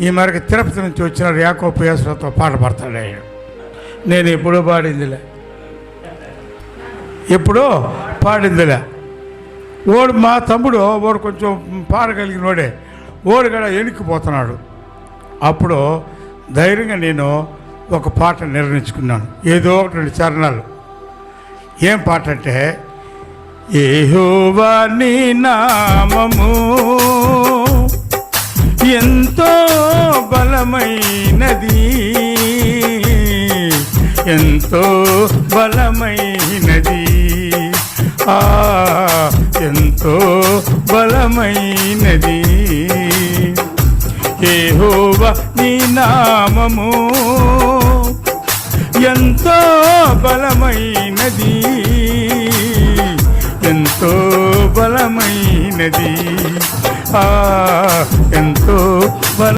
ఈ మేరకు తిరుపతి నుంచి వచ్చిన రేకో పాట పాడతాడు. ఆయన నేను ఎప్పుడూ పాడిందిలే. ఎప్పుడో పాడిందిలే. ఓడు మా తమ్ముడు ఓడు కొంచెం పాడగలిగిన వాడే ఓడు కూడా ఎనికిపోతున్నాడు అప్పుడు ధైర్యంగా నేను ఒక పాట నిర్ణయించుకున్నాను. ఏదో ఒకటి రెండు చరణాలు. ఏం పాట అంటే ఏహోవా నీ నామము బలమైనది. ఎంతో బలమైనది. ఆ ఎంతో బలమైనది. ఏహోవా నీ నామము ఎంతో బలమైనది. ఎంతో బలమైనది. ఆ